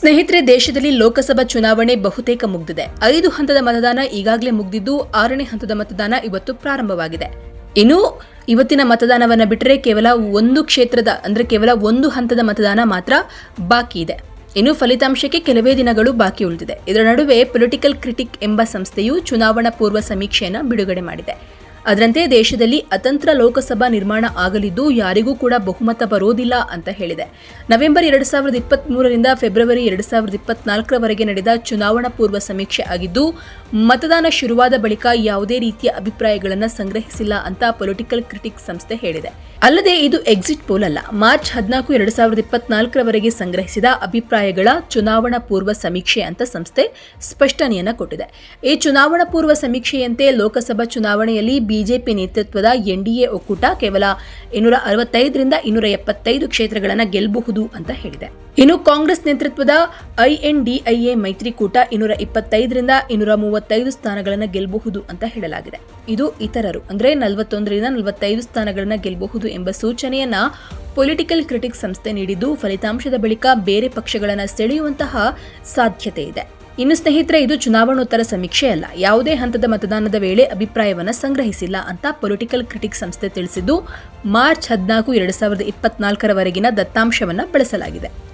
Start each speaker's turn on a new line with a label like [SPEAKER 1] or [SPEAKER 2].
[SPEAKER 1] ಸ್ನೇಹಿತರೆ, ದೇಶದಲ್ಲಿ ಲೋಕಸಭಾ ಚುನಾವಣೆ ಬಹುತೇಕ ಮುಗ್ದಿದೆ. ಐದು ಹಂತದ ಮತದಾನ ಈಗಾಗಲೇ ಮುಗ್ದಿದ್ದು, ಆರನೇ ಹಂತದ ಮತದಾನ ಇವತ್ತು ಪ್ರಾರಂಭವಾಗಿದೆ. ಇನ್ನು ಇವತ್ತಿನ ಮತದಾನವನ್ನು ಬಿಟ್ಟರೆ ಕೇವಲ ಒಂದು ಕ್ಷೇತ್ರದ, ಅಂದ್ರೆ ಕೇವಲ ಒಂದು ಹಂತದ ಮತದಾನ ಮಾತ್ರ ಬಾಕಿ ಇದೆ. ಇನ್ನು ಫಲಿತಾಂಶಕ್ಕೆ ಕೆಲವೇ ದಿನಗಳು ಬಾಕಿ ಉಳಿದಿದೆ. ಇದರ ನಡುವೆ ಪೊಲಿಟಿಕಲ್ ಕ್ರಿಟಿಕ್ ಎಂಬ ಸಂಸ್ಥೆಯು ಚುನಾವಣಾ ಪೂರ್ವ ಸಮೀಕ್ಷೆಯನ್ನು ಬಿಡುಗಡೆ ಮಾಡಿದೆ. ಅದರಂತೆ ದೇಶದಲ್ಲಿ ಅತಂತ್ರ ಲೋಕಸಭಾ ನಿರ್ಮಾಣ ಆಗಲಿದ್ದು ಯಾರಿಗೂ ಕೂಡ ಬಹುಮತ ಬರೋದಿಲ್ಲ ಅಂತ ಹೇಳಿದೆ. ನವೆಂಬರ್ ಎರಡು ಸಾವಿರದ ಇಪ್ಪತ್ತ್ಮೂರರಿಂದ ಫೆಬ್ರವರಿ ಎರಡು ಸಾವಿರದ ಇಪ್ಪತ್ನಾಲ್ಕರವರೆಗೆ ನಡೆದ ಚುನಾವಣಾ ಪೂರ್ವ ಸಮೀಕ್ಷೆ ಆಗಿದ್ದು, ಮತದಾನ ಶುರುವಾದ ಬಳಿಕ ಯಾವುದೇ ರೀತಿಯ ಅಭಿಪ್ರಾಯಗಳನ್ನು ಸಂಗ್ರಹಿಸಿಲ್ಲ ಅಂತ ಪೊಲಿಟಿಕಲ್ ಕ್ರಿಟಿಕ್ ಸಂಸ್ಥೆ ಹೇಳಿದೆ. ಅಲ್ಲದೆ ಇದು ಎಕ್ಸಿಟ್ ಪೋಲ್ ಅಲ್ಲ, ಮಾರ್ಚ್ ಹದಿನಾಲ್ಕು ಎರಡು ಸಾವಿರದ ಇಪ್ಪತ್ನಾಲ್ಕರವರೆಗೆ ಸಂಗ್ರಹಿಸಿದ ಅಭಿಪ್ರಾಯಗಳ ಚುನಾವಣಾ ಪೂರ್ವ ಸಮೀಕ್ಷೆ ಅಂತ ಸಂಸ್ಥೆ ಸ್ಪಷ್ಟನೆಯನ್ನು ಕೊಟ್ಟಿದೆ. ಈ ಚುನಾವಣಾ ಪೂರ್ವ ಸಮೀಕ್ಷೆಯಂತೆ ಲೋಕಸಭಾ ಚುನಾವಣೆಯಲ್ಲಿ ಬಿಜೆಪಿ ನೇತೃತ್ವದ ಎನ್ಡಿಎ ಒಕ್ಕೂಟ ಕೇವಲ ಇನ್ನೂರ ಅರವತ್ತೈದರಿಂದ ಇನ್ನೂರ ಎಪ್ಪತ್ತೈದು ಕ್ಷೇತ್ರಗಳನ್ನು ಗೆಲ್ಲಬಹುದು ಅಂತ ಹೇಳಿದೆ. ಇನ್ನು ಕಾಂಗ್ರೆಸ್ ನೇತೃತ್ವದ ಐಎನ್ಡಿಐಎ ಮೈತ್ರಿಕೂಟ ಇನ್ನೂರ ಇಪ್ಪತ್ತೈದರಿಂದ ಇನ್ನೂರ ಮೂವತ್ತೈದು ಸ್ಥಾನಗಳನ್ನು ಗೆಲ್ಲಬಹುದು ಅಂತ ಹೇಳಲಾಗಿದೆ. ಇದು ಇತರರು, ಅಂದರೆ ನಲವತ್ತೊಂದರಿಂದ ನಲವತ್ತೈದು ಸ್ಥಾನಗಳನ್ನು ಗೆಲ್ಲಬಹುದು ಎಂಬ ಸೂಚನೆಯನ್ನ ಪೊಲಿಟಿಕಲ್ ಕ್ರಿಟಿಕ್ ಸಂಸ್ಥೆ ನೀಡಿದ್ದು, ಫಲಿತಾಂಶದ ಬಳಿಕ ಬೇರೆ ಪಕ್ಷಗಳನ್ನು ಸೆಳೆಯುವಂತಹ ಸಾಧ್ಯತೆ ಇದೆ. ಇನ್ನು ಸ್ನೇಹಿತರೆ, ಇದು ಚುನಾವಣೋತ್ತರ ಸಮೀಕ್ಷೆ ಅಲ್ಲ. ಯಾವುದೇ ಹಂತದ ಮತದಾನದ ವೇಳೆ ಅಭಿಪ್ರಾಯವನ್ನು ಸಂಗ್ರಹಿಸಿಲ್ಲ ಅಂತ ಪೊಲಿಟಿಕಲ್ ಕ್ರಿಟಿಕ್ ಸಂಸ್ಥೆ ತಿಳಿಸಿದ್ದು, ಮಾರ್ಚ್ ಹದಿನಾಲ್ಕು, ಎರಡು ಸಾವಿರದ ಇಪ್ಪತ್ನಾಲ್ಕರವರೆಗಿನ ದತ್ತಾಂಶವನ್ನು ಬಳಸಲಾಗಿದೆ.